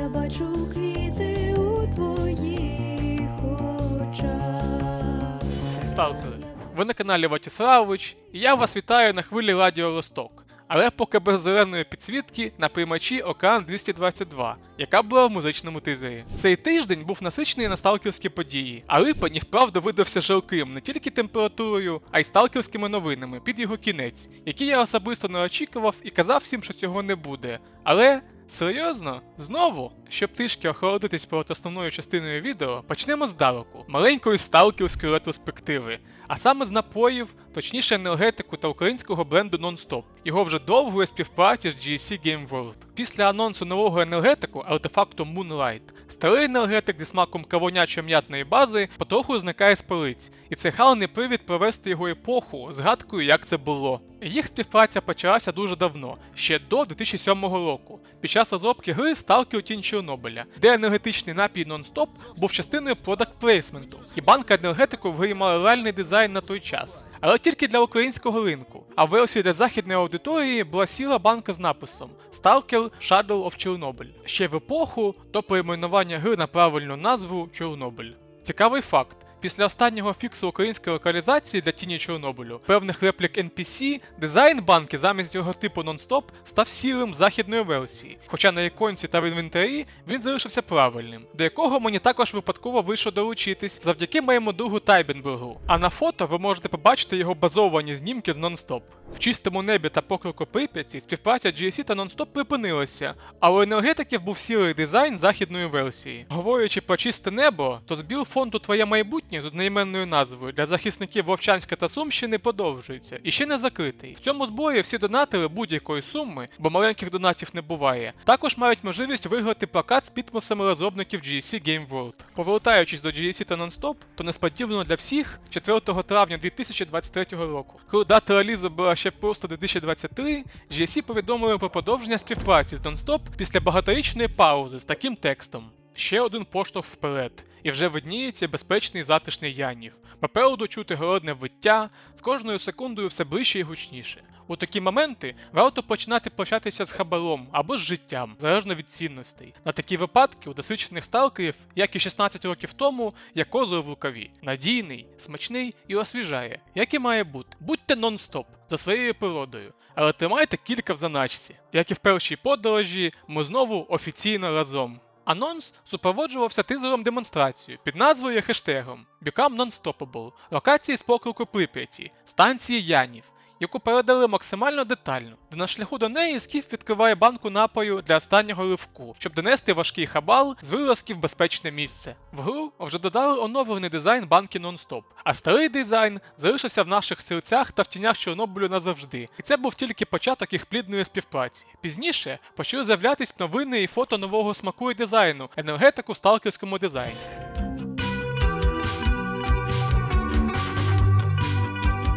Я бачу квіти у твоїх очах. Сталкери. Ви на каналі Ватіславович, і я вас вітаю на хвилі Радіо Росток. Але поки без зеленої підсвітки на приймачі Океан 222, яка була в музичному тизері. Цей тиждень був насичений на сталкерські події, а липень і вправду видався жалким не тільки температурою, а й сталкерськими новинами під його кінець, які я особисто не очікував і казав всім, що цього не буде. Але Серйозно? Знову? Щоб трішки охолодитись перед основною частиною відео, почнемо здалеку, маленької сталкерської ретроспективи, а саме з напоїв, точніше енергетику та українського бренду Nonstop, його вже довгої співпраці з GSC Game World. Після анонсу нового енергетику, артефакту Moonlight, старий енергетик зі смаком кавонячо-м'ятної бази потроху зникає з полиць, і це халний привід провести його епоху згадкою, як це було. Їх співпраця почалася дуже давно, ще до 2007 року, під час розробки гри Stalker Тінь Чорнобиля, де енергетичний напій нон-стоп був частиною продакт плейсменту, і банка енергетику в грі мала реальний дизайн на той час, але тільки для українського ринку. А в версії для західної аудиторії була сіла банка з написом Stalker Shadow of Chernobyl, ще в епоху до перейменування гри на правильну назву Чорнобиль. Цікавий факт. Після останнього фіксу української локалізації для тіні Чорнобилю, певних реплік NPC, дизайн банки замість його типу нон-стоп став сірим західної версії, хоча на іконці та в інвентарі він залишився правильним, до якого мені також випадково вийшло долучитись завдяки моєму другу Тайбенбергу. А на фото ви можете побачити його базовані знімки з нон-стоп. В чистому небі та покрику Прип'яті співпраця GSC та нон-стоп припинилася, а у енергетиків був сірий дизайн західної версії. Говорячи про чисте небо, то збір фонду Твоє майбутнє з одноіменною назвою для захисників Вовчанська та Сумщини продовжується і ще не закритий. В цьому зборі всі донатори будь-якої суми, бо маленьких донатів не буває, також мають можливість виграти плакат з підписами розробників GSC Game World. Повертаючись до GSC та нон-стоп, то несподівано для всіх 4 травня 2023 року, коли дата релізу була ще просто 2023, GSC повідомили про продовження співпраці з Nonstop після багаторічної паузи з таким текстом. Ще один поштовх вперед, і вже видніється безпечний затишний Янів. Попереду чути голодне виття, з кожною секундою все ближче і гучніше. У такі моменти варто починати прощатися з хабаром або з життям, залежно від цінностей. На такі випадки у досвідчених сталкерів, як і 16 років тому, є козир в рукаві. Надійний, смачний і освіжає, як і має бути. Будьте нон-стоп за своєю природою, але тримайте кілька в заначці. Як і в першій подорожі, ми знову офіційно разом. Анонс супроводжувався тизером демонстрацію під назвою хештегом Become Non-Stoppable, локації з покроку Прип'яті, станції Янів, яку передали максимально детально, де на шляху до неї скіф відкриває банку напою для останнього ливку, щоб донести важкий хабал з вилазки в безпечне місце. В гру вже додали оновлений дизайн банки нон-стоп, а старий дизайн залишився в наших серцях та в тінях Чорнобилю назавжди. І це був тільки початок їх плідної співпраці. Пізніше почали з'являтись новини і фото нового смаку і дизайну, енергетику в сталкерському дизайні.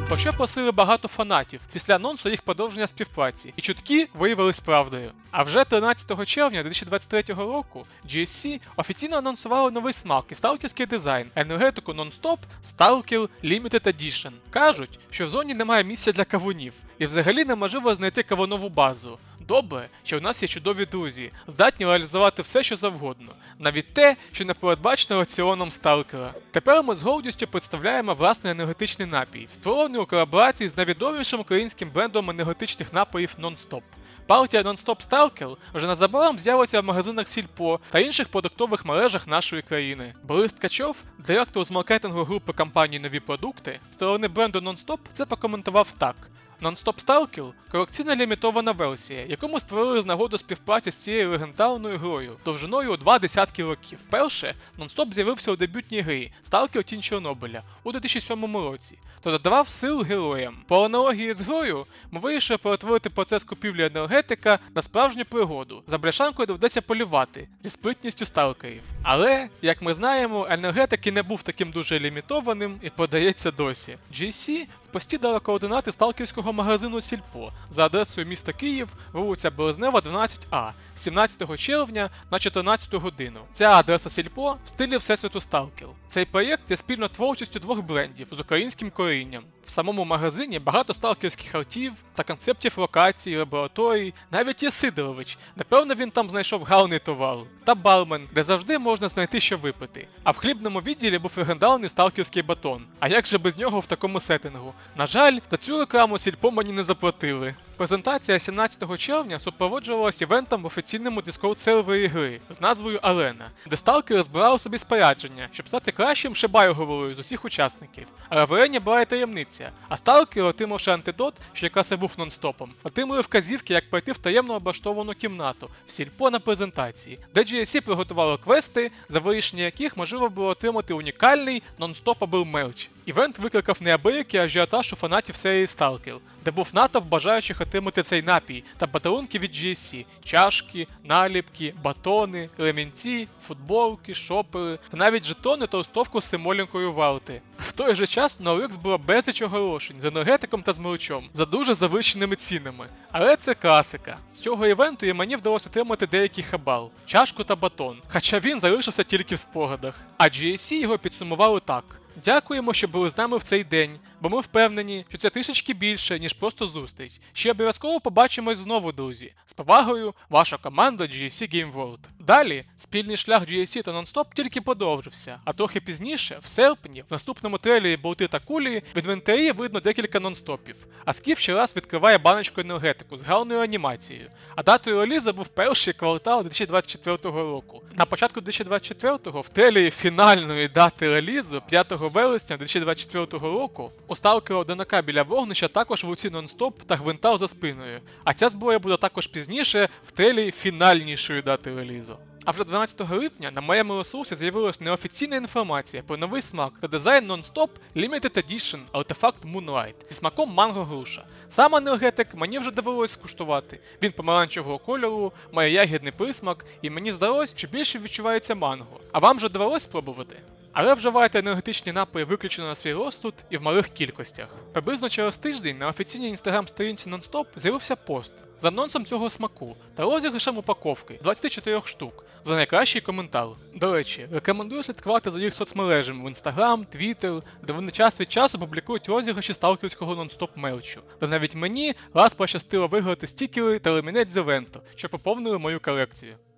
Про що просили багато фанатів після анонсу їх продовження співпраці, і чутки виявились правдою. А вже 13 червня 2023 року GSC офіційно анонсували новий смак і сталкерський дизайн енергетику Non-Stop Stalker Limited Edition. Кажуть, що в зоні немає місця для кавунів, і взагалі неможливо знайти кавунову базу. Добре, що в нас є чудові друзі, здатні реалізувати все, що завгодно, навіть те, що не передбачено раціоном сталкера. Тепер ми з гордістю представляємо власний енергетичний напій, створений у колаборації з найвідомішим українським брендом енергетичних напоїв Non-Stop. Партія Non-Stop Stalker вже незабаром з'явиться в магазинах Сільпо та інших продуктових мережах нашої країни. Борис Ткачов, директор з маркетингу групи компанії Нові продукти, сторони бренду Non-Stop це прокоментував так. Non-Stop колекційна лімітована версія, яку ми створили з нагоди співпраці з цією легендарною грою довжиною два десятки років. Перше, Non-Stop з'явився у дебютній грі Stalker Тінь Чорнобиля у 2007 році, та додавав сил героям. По аналогії з грою ми вирішили перетворити процес купівлі енергетика на справжню пригоду. За бляшанкою доведеться полювати зі спритністю сталкерів. Але, як ми знаємо, енергетик і не був таким дуже лімітованим і подається досі. GC пості дала координати сталкерського магазину Сільпо за адресою міста Київ, вулиця Березнева, 12А, 17 червня на 14 годину. Ця адреса Сільпо в стилі Всесвіту Сталкер. Цей проєкт є спільно творчістю двох брендів з українським корінням. В самому магазині багато сталкерських артів та концептів локацій, лабораторій, навіть є Сидорович. Напевно, він там знайшов гарний товар. Та бармен, де завжди можна знайти що випити. А в хлібному відділі був легендарний сталкерський батон. А як же без нього в такому сеттингу? На жаль, за цю рекламу сільпо мені не заплатили. Презентація 17 червня супроводжувалася івентом в офіційному дискорд сервері гри з назвою Арена, де сталкери збирали собі спорядження, щоб стати кращим шибайговою з усіх учасників. Але в арені була й таємниця, а сталкери, отримавши антидот, що якраз і був нонстопом, отримали вказівки, як пройти в таємно облаштовану кімнату в сільпо на презентації, де GSC приготували квести, за вирішення яких можливо було отримати унікальний нонстопабл мерч. Івент викликав неабиякий ажіотаж у фанатів серії Stalker, де був натовп бажаючих отримати цей напій та подарунки від GSC, чашки, наліпки, батони, ремінці, футболки, шопери, та навіть жетони та устовку з символінкою валти. В той же час на OLX було безліч оголошень з енергетиком та з мерчом за дуже завищеними цінами. Але це класика. З цього івенту і мені вдалося отримати деякий хабал, чашку та батон, хоча він залишився тільки в спогадах. А GSC його підсумували так. Дякуємо, що були з нами в цей день, бо ми впевнені, що це трішечки більше, ніж просто зустріч. Ще обов'язково побачимось знову, друзі. З повагою, ваша команда GSC Game World. Далі спільний шлях GSC та Nonstop тільки продовжився, а трохи пізніше, в серпні, в наступному трейлері Болти та Кулі в інвентарі видно декілька нонстопів. А Скіф ще раз відкриває баночку енергетику з гарною анімацією. А датою релізу був перший квартал 2024 року. На початку 2024-го в трейлері фінальної дати релізу 5 вересня 2024 року сталкера одинака біля вогнища також в руці нонстоп та гвинтал за спиною. А ця зброя буде також пізніше в трейлері фінальнішої дати релізу. А вже 12 липня на моєму ресурсі з'явилась неофіційна інформація про новий смак та дизайн Non-Stop Limited Edition артефакт Moonlight зі смаком манго груша. Сам енергетик мені вже довелось скуштувати. Він помаранчевого кольору, має ягідний присмак, і мені здалось, що більше відчувається манго. А вам вже довелось спробувати? Але вживайте енергетичні напої виключено на свій розсуд і в малих кількостях. Приблизно через тиждень на офіційній інстаграм-сторінці Nonstop з'явився пост з анонсом цього смаку та розіграшем упаковки 24 штук за найкращий коментар. До речі, рекомендую слідкувати за їх соцмережами в Instagram, Twitter, де вони час від часу публікують розіграші сталкерського нон-стоп мерчу. Та навіть мені раз пощастило виграти стікери та лемінець з івенту, що поповнили мою колекцію. –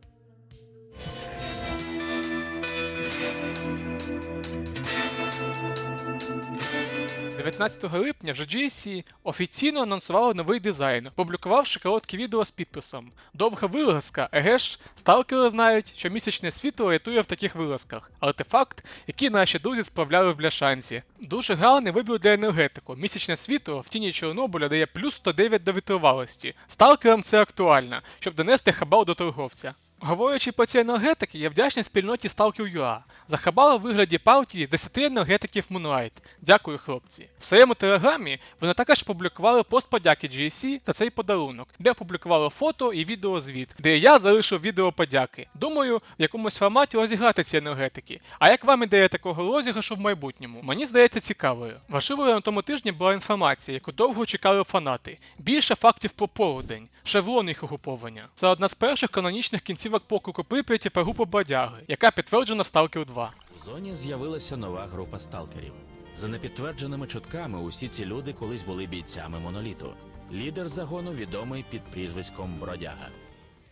19 липня вже GSC офіційно анонсували новий дизайн, опублікувавши коротке відео з підписом. Довга вилазка, еге ж, сталкери знають, що місячне світло рятує в таких вилазках. Артефакт, який наші друзі справляли в бляшанці. Дуже гарний вибір для енергетику. Місячне світло в тіні Чорнобиля дає плюс 109 до витривалості. Сталкерам це актуально, щоб донести хабал до торговця. Говорячи про ці енергетики, я вдячний спільноті Stalker.ua за хабар у вигляді партії з 10 енергетиків Moonlight. Дякую, хлопці. В своєму телеграмі вони також публікували пост подяки GSC та цей подарунок, де опублікували фото і відеозвіт, де я залишив відео подяки. Думаю, в якомусь форматі розіграти ці енергетики. А як вам ідея такого розіграшу в майбутньому? Мені здається цікавою. Важливою на тому тижні була інформація, яку довго чекали фанати. Більше фактів про полудень, шевлон їх угруповання. Це одна з перших канонічних кінцівок покуку Прип'яті про групу Бодяги, яка підтверджена в Stalker 2. У зоні з'явилася нова група сталкерів. За непідтвердженими чутками, усі ці люди колись були бійцями моноліту. Лідер загону відомий під прізвиськом Бродяга.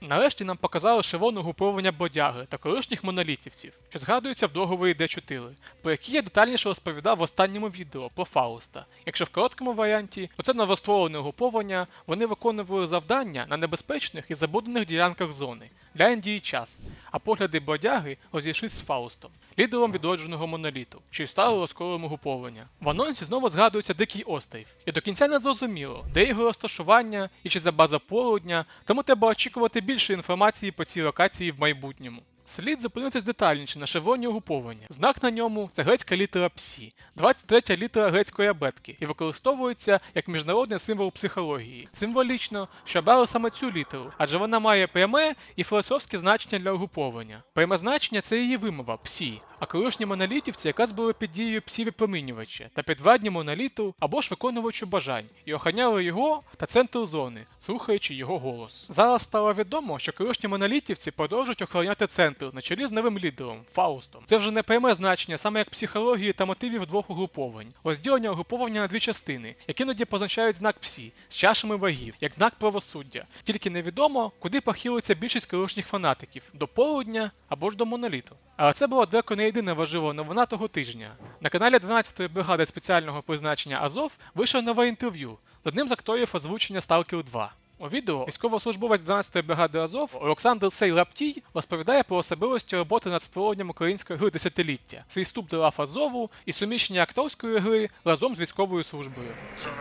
Нарешті нам показали шевон угруповання бодяги та колишніх монолітівців, що згадується в договорі Д4, про які я детальніше розповідав в останньому відео про Фауста. Якщо в короткому варіанті, то це новостворене угруповання, вони виконували завдання на небезпечних і забудених ділянках зони для Індії час, а погляди бодяги розійшлись з Фаустом, лідером відродженого моноліту, що й стало розколом угуповання. В анонсі знову згадується Дикий острів, і до кінця не зрозуміло, де його розташування і чи за база полудня, тому треба очікувати більше інформації по цій локації в майбутньому. Слід зупинитись детальніше на шевроні угруповання. Знак на ньому це грецька літера Псі, 23 літера грецької абетки і використовується як міжнародний символ психології. Символічно, що обрали саме цю літеру, адже вона має пряме і філософське значення для угруповання. Пряме значення це її вимова псі, а колишні монолітівці якраз були під дією псів випромінювача та підвладні моноліту або ж виконувачу бажань і охороняли його та центр зони, слухаючи його голос. Зараз стало відомо, що колишні монолітівці продовжують охороняти центр на чолі з новим лідером Фаустом. Це вже не пряме значення саме як психології та мотивів двох угруповань. Розділення угруповання на дві частини, які іноді позначають знак псі з чашами вагів, як знак правосуддя. Тільки невідомо, куди похилиться більшість колишніх фанатиків до полудня або ж до моноліту. Але це була далеко не єдина важлива новина того тижня. На каналі 12-ї бригади спеціального призначення Азов вийшло нове інтерв'ю з одним з акторів озвучення Stalker 2. У відео військовослужбовець 12-ї бригади Азов Олександр Сей Лаптій розповідає про особливості роботи над створенням української гри десятиліття, свій вступ до лав Азову і суміщення акторської гри разом з військовою службою.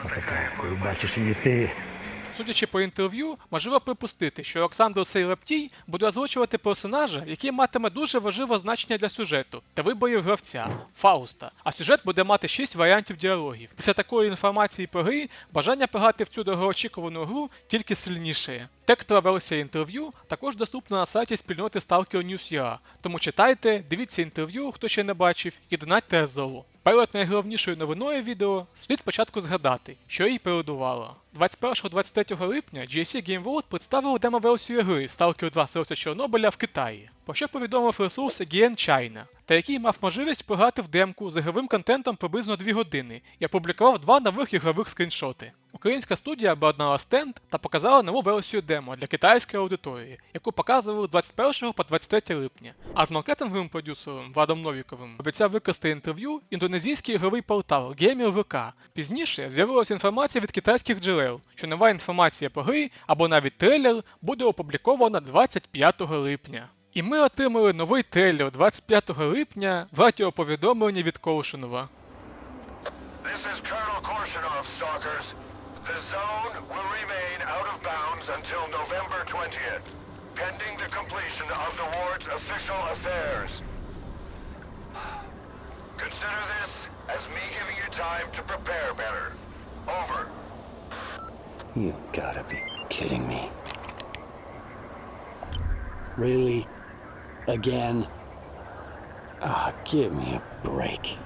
Отака, якою бачиш її ти. Судячи по інтерв'ю, можливо припустити, що Олександр Сейлептій буде озвучувати персонажа, який матиме дуже важливе значення для сюжету та виборів гравця Фауста. А сюжет буде мати 6 варіантів діалогів. Після такої інформації про гри бажання пограти в цю довгоочікувану гру тільки сильніше. Текстова версія інтерв'ю також доступна на сайті спільноти Stalker News.ua, тому читайте, дивіться інтерв'ю, хто ще не бачив, і донатьте Азову. Перед найголовнішою новиною відео слід спочатку згадати, що її передувало. 21-23 липня GSC Game World представили демо-версію гри Stalker 2 Серце Чорнобиля в Китаї, про що повідомив ресурс GN China, та який мав можливість пограти в демку з ігровим контентом приблизно 2 години і опублікував два нових ігрових скріншоти. Українська студія обладнала стенд та показала нову версію демо для китайської аудиторії, яку показували 21 по 23 липня. А з маркетинговим продюсером Владом Новіковим обіцяв викласти інтерв'ю індонезійський ігровий портал Gamer.vk. Пізніше з'явилася інформація від китайських джерел, що нова інформація по грі або навіть трейлер буде опублікована 25 липня. І ми отримали новий трейлер 25 липня в радіоповідомленні від Колшинова. This is Colonel Korshinov, Stalkers. The zone will remain out of bounds until November 20th, pending the completion of the ward's official affairs. Consider this as me giving you time to prepare better. Over. You gotta be kidding me. Really? Again? Ah, give me a break.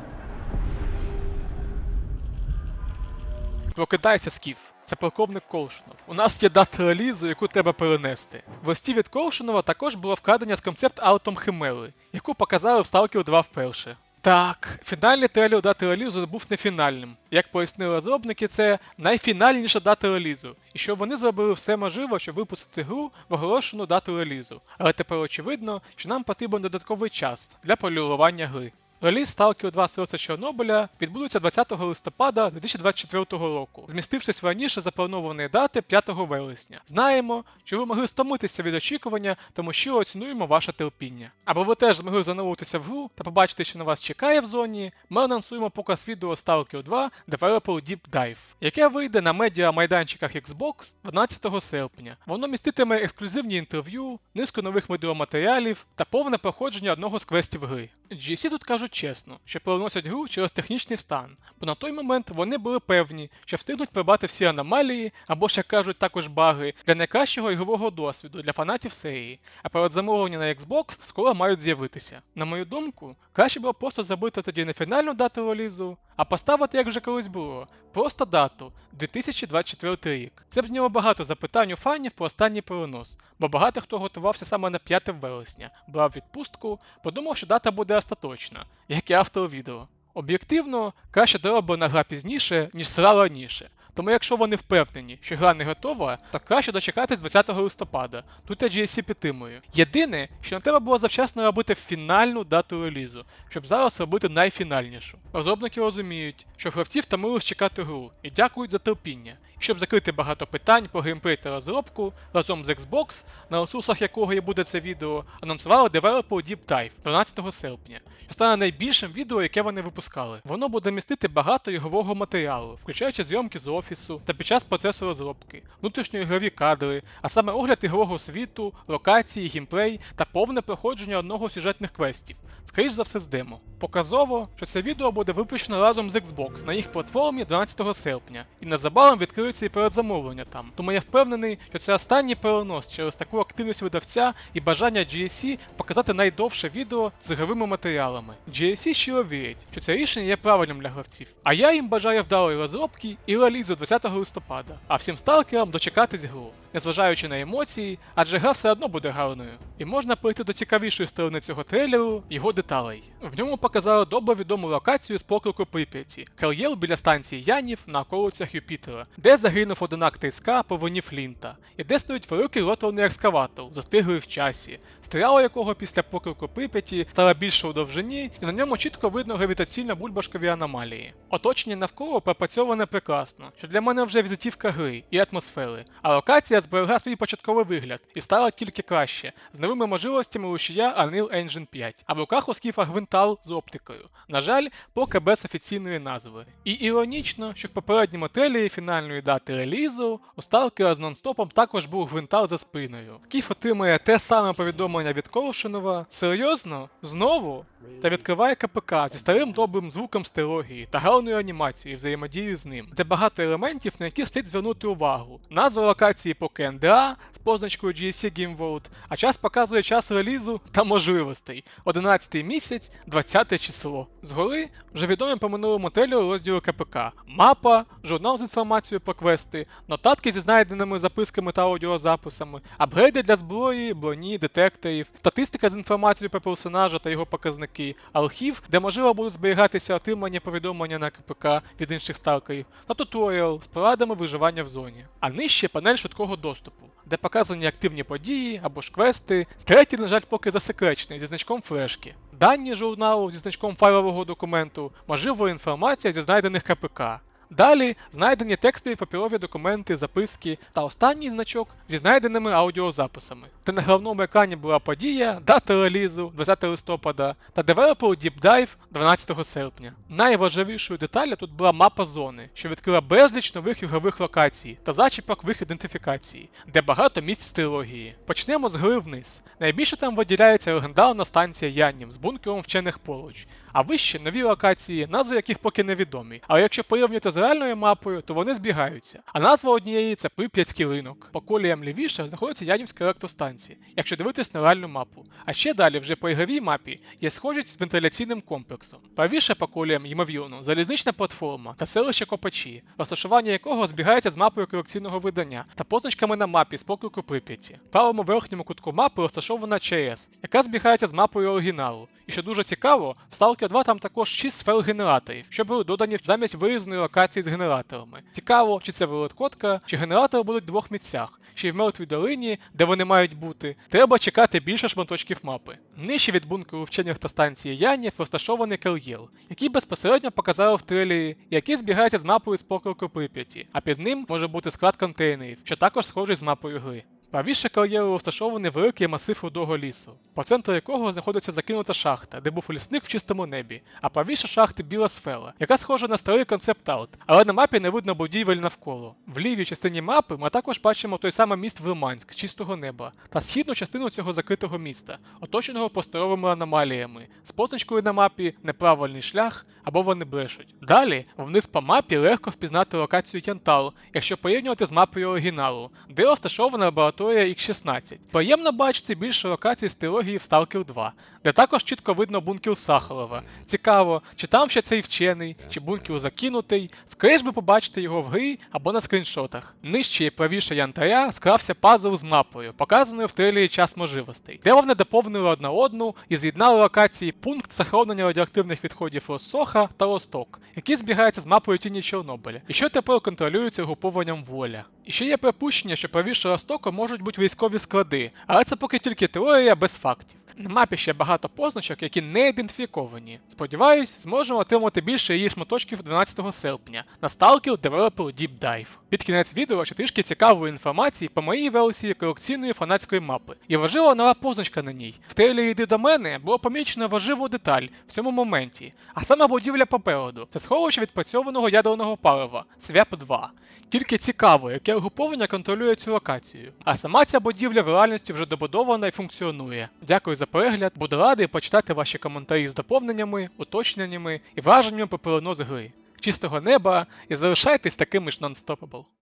Прокидайся, Скіф. Це полковник Колшинов. У нас є дата релізу, яку треба перенести. В листі від Колшинова також було вкрадення з концепт артом Химери, яку показали в Stalker 2 вперше. Так, фінальний трейлер дати релізу був не фінальним. Як пояснили розробники, це найфінальніша дата релізу, і що вони зробили все можливе, щоб випустити гру в оголошену дату релізу. Але тепер очевидно, що нам потрібен додатковий час для полювання гри. Реліз Stalker 2 Серце Чорнобиля відбудеться 20 листопада 2024 року, змістившись раніше запланованої дати 5 вересня. Знаємо, що ви могли стомитися від очікування, тому щиро оцінуємо ваше терпіння. Аби ви теж змогли зануритися в гру та побачити, що на вас чекає в зоні, ми анонсуємо показ відео Stalker 2 Developer Deep Dive, яке вийде на медіа майданчиках Xbox 12 серпня. Воно міститиме ексклюзивні інтерв'ю, низку нових відеоматеріалів та повне проходження одного з квестів гри. GC тут кажуть чесно, що переносять гру через технічний стан, бо на той момент вони були певні, що встигнуть прибати всі аномалії або як кажуть також баги для найкращого ігрового досвіду для фанатів серії, а перед замовленням на Xbox скоро мають з'явитися. На мою думку, краще було просто забити тоді не фінальну дату релізу, а поставити, як вже колись було, просто дату 2024 рік. Це б зняло багато запитань у фанів про останній перенос, бо багато хто готувався саме на 5 вересня, брав відпустку, подумав, що дата буде остаточна, як і автор відео. Об'єктивно, краще дороблена гра пізніше, ніж сра раніше. Тому якщо вони впевнені, що гра не готова, то краще дочекатись 20 листопада. Тут я GSC підтримую. Єдине, що не треба було завчасно робити фінальну дату релізу, щоб зараз робити найфінальнішу. Розробники розуміють, що гравці втомились чекати гру і дякують за терпіння. І щоб закрити багато питань по геймплей та розробку, разом з Xbox, на ресурсах якого і буде це відео, анонсували Developer Deep Dive 12 серпня, що стане найбільшим відео, яке вони випускали. Воно буде містити багато ігрового матеріалу, включаючи зйомки з офісу, офісу та під час процесу розробки, внутрішньоігрові кадри, а саме огляд ігрового світу, локації, геймплей та повне проходження одного сюжетних квестів, скоріш за все з демо. Показово, що це відео буде випущено разом з Xbox на їх платформі 12 серпня, і незабаром відкриються і передзамовлення там. Тому я впевнений, що це останній перенос через таку активність видавця і бажання GSC показати найдовше відео з ігровими матеріалами. GSC щиро вірять, що це рішення є правильним для гравців. А я їм бажаю вдалої розробки і релізу 20 листопада, а всім сталкерам дочекатись гру, незважаючи на емоції, адже гра все одно буде гарною. І можна перейти до цікавішої сторони цього трейлеру, його деталей. В ньому показали добре відому локацію з поклику Прип'яті, кар'єр біля станції Янів на околицях Юпітера, де загинув одинак ТСК по вині Флінта, і де стоїть великий роторний екскаватор, застиглий в часі, стріла якого після поклику Прип'яті стала більше у довжині, і на ньому чітко видно гравітаційно-бульбашкові аномалії. Оточення навколо пропрацьоване прекрасно, що для мене вже візитівка гри і атмосфери, а локація зберегла свій початковий вигляд і стала тільки краще, з новими можливостями рушія Unreal Engine 5, а в руках у скіфа гвинтал з оптикою. На жаль, поки без офіційної назви. І іронічно, що в попередньому трейлері фінальної дати релізу у Сталкера з нонстопом також був гвинтал за спиною. Скіф отримує те саме повідомлення від Коршунова. Серйозно? Знову? Та відкриває КПК зі старим добрим звуком стерогії та гарною анімацією взаємодії з ним, де багато елементів, на які слід звернути увагу. Назва локації поки НДА з позначкою GSC Game World, а час показує час релізу та можливостей. 11 місяць, 20 число. Згори вже відомі по минулому трейлеру розділу КПК. Мапа, журнал з інформацією про квести, нотатки зі знайденими записками та аудіозаписами, апгрейди для зброї, броні, детекторів, статистика з інформацією про персонажа та його показники, архів, де можливо будуть зберігатися отримані повідомлення на КПК від інших сталкерів, та туторіал з порадами виживання в зоні. А нижче панель швидкого доступу, де показані активні події або ж квести. Третій, на жаль, поки засекречений зі значком флешки. Дані журналу зі значком файлового документу, можливо інформація зі знайдених КПК. Далі знайдені текстові паперові документи, записки та останній значок зі знайденими аудіозаписами. Та на головному екрані була подія, дата релізу 20 листопада та девелопер Deep Dive 12 серпня. Найважливішою деталлю тут була мапа зони, що відкрила безліч нових ігрових локацій та зачіпок в їх ідентифікації, де багато місць трилогії. Почнемо з гри вниз. Найбільше там виділяється легендарна станція Яннів з бункером вчених поруч, а вище нові локації, назви яких поки невідомі. Але якщо порівнювати з реальною мапою, то вони збігаються. А назва однієї це Прип'ятський ринок. По коліям лівіше знаходиться Янівська електростанція, якщо дивитись на реальну мапу. А ще далі, вже по ігровій мапі, є схожість з вентиляційним комплексом. Правіше по коліям, ймовірно, залізнична платформа та селище Копачі, розташування якого збігається з мапою колекційного видання та позначками на мапі з поклику Прип'яті. В правому верхньому кутку мапи розташована ЧАЕС, яка збігається з мапою оригіналу. І що дуже цікаво, в Stalker 2 там також 6 сфер генераторів, що були додані замість виїзної локації з генераторами. Цікаво, чи це вилоткотка, чи генератори будуть в двох місцях, й в мертвій долині, де вони мають бути. Треба чекати більше шматочків мапи. Нижче від бункеру вчених та станції Янів розташований кар'єр, який безпосередньо показали в трейлері, який збігається з мапою з покроку Прип'яті, а під ним може бути склад контейнерів, що також схожий з мапою гри. Правіше кар'єру розташований великий масив рудого лісу, по центру якого знаходиться закинута шахта, де був лісник в чистому небі, а правіше шахти біла сфера, яка схожа на старий концепт-арт, але на мапі не видно будівель навколо. В лівій частині мапи ми також бачимо той самий міст Лиманськ, чистого неба, та східну частину цього закритого міста, оточеного просторовими аномаліями, з позначкою на мапі неправильний шлях або вони брешуть. Далі вниз по мапі легко впізнати локацію Янтал, якщо порівнювати з мапою оригіналу, де розташована лабораторія X16. Приємно бачити більше локацій з трилогії в Stalker 2, де також чітко видно бункер Сахарова. Цікаво, чи там ще цей вчений, чи бункер закинутий. Скоріш би побачити його в грі або на скріншотах. Нижче і правіше Янтаря скрався пазл з мапою, показаною в трейлері час можливостей, де вони доповнили одна одну і з'єднали локації пункт захоронення радіоактивних відходів Росоха та Росток, які збігаються з мапою тіні Чорнобиля, і що тепер контролюються групованням воля. І ще є припущення, що правіше Ростоку можуть бути військові склади, але це поки тільки теорія без фактів. На мапі ще багато позначок, які не ідентифіковані. Сподіваюсь, зможемо отримати більше її шматочків 12 серпня на Stalker Developer Deep Dive. Під кінець відео ще трішки цікавої інформації по моїй версії колекційної фанатської мапи. І важлива нова позначка на ній. В трейлері «Йди до мене було помічено важливу деталь в цьому моменті, а саме будівля попереду. Це сховище відпрацьованого ядерного палива СВЯП-2. Тільки цікаво, яке угруповання контролює цю локацію. А сама ця будівля в реальності вже добудована і функціонує. Дякую за перегляд, буду радий почитати ваші коментарі з доповненнями, уточненнями і враженнями про перенос гри. Чистого неба і залишайтесь такими ж нон-стопабл.